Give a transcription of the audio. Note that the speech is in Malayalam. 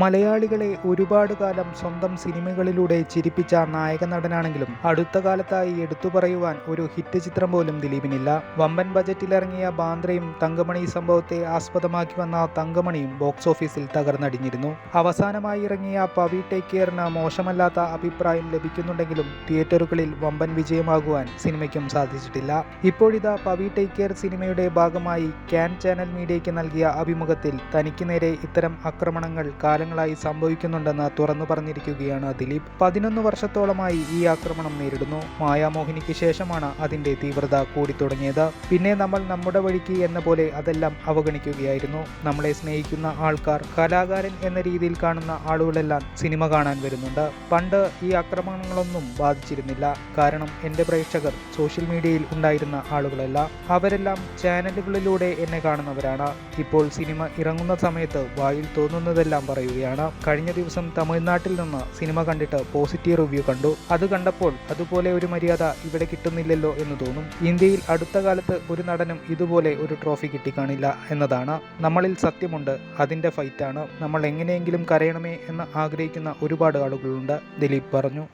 മലയാളികളെ ഒരുപാട് കാലം സ്വന്തം സിനിമകളിലൂടെ ചിരിപ്പിച്ച നായക നടനാണെങ്കിലും അടുത്ത കാലത്തായി എടുത്തു പറയുവാൻ ഒരു ഹിറ്റ് ചിത്രം പോലും ദിലീപിനില്ല. വമ്പൻ ബജറ്റിലിറങ്ങിയ ബാന്ദ്രയും തങ്കമണി സംഭവത്തെ ആസ്പദമാക്കി വന്ന തങ്കമണിയും ബോക്സ് ഓഫീസിൽ തകർന്നടിഞ്ഞിരുന്നു. അവസാനമായി ഇറങ്ങിയ പവി ടേക്ക് കെയറിന് മോശമല്ലാത്ത അഭിപ്രായം ലഭിക്കുന്നുണ്ടെങ്കിലും തിയേറ്ററുകളിൽ വമ്പൻ വിജയമാകുവാൻ സിനിമയ്ക്കും സാധിച്ചിട്ടില്ല. ഇപ്പോഴിതാ പവി ടേക്ക് കെയർ സിനിമയുടെ ഭാഗമായി ക്യാൻ ചാനൽ മീഡിയയ്ക്ക് നൽകിയ അഭിമുഖത്തിൽ തനിക്ക് നേരെ ഇത്തരം ആക്രമണങ്ങൾ കാലങ്ങളായി സംഭവിക്കുന്നുണ്ടെന്ന് തുറന്നു പറഞ്ഞിരിക്കുകയാണ് ദിലീപ്. പതിനൊന്ന് വർഷത്തോളമായി ഈ ആക്രമണം നേരിടുന്നു. മായാമോഹിനിക്ക് ശേഷമാണ് അതിന്റെ തീവ്രത കൂടി തുടങ്ങിയത് പിന്നെ നമ്മൾ നമ്മുടെ വഴിക്ക് എന്ന പോലെ അതെല്ലാം അവഗണിക്കുകയായിരുന്നു. നമ്മളെ സ്നേഹിക്കുന്ന ആൾക്കാർ കലാകാരൻ എന്ന രീതിയിൽ കാണുന്ന ആളുകളെല്ലാം സിനിമ കാണാൻ വരുന്നുണ്ട്. പണ്ട് ഈ ആക്രമണങ്ങളൊന്നും ബാധിച്ചിരുന്നില്ല. കാരണം എന്റെ പ്രേക്ഷകർ സോഷ്യൽ മീഡിയയിൽ ഉണ്ടായിരുന്ന ആളുകളല്ല. അവരെല്ലാം ചാനലുകളിലൂടെ എന്നെ കാണുന്നവരാണ്. ഇപ്പോൾ സിനിമ ഇറങ്ങുന്ന സമയത്ത് വായിൽ തോന്നുന്നതെല്ലാം പറയുകയാണ് കഴിഞ്ഞ ദിവസം തമിഴ്നാട്ടിൽ നിന്ന് സിനിമ കണ്ടിട്ട് പോസിറ്റീവ് റിവ്യൂ കണ്ടു. അത് കണ്ടപ്പോൾ അതുപോലെ ഒരു മര്യാദ ഇവിടെ കിട്ടുന്നില്ലല്ലോ എന്ന് തോന്നും. ഇന്ത്യയിൽ അടുത്ത കാലത്ത് ഒരു നടനും ഇതുപോലെ ഒരു ട്രോഫി കിട്ടിക്കാണില്ല എന്നതാണ്. നമ്മളിൽ സത്യമുണ്ട് അതിന്റെ ഫൈറ്റാണ്. നമ്മൾ എങ്ങനെയെങ്കിലും കരയണമേ എന്ന് ആഗ്രഹിക്കുന്ന ഒരുപാട് ആളുകളുണ്ട് ദിലീപ് പറഞ്ഞു.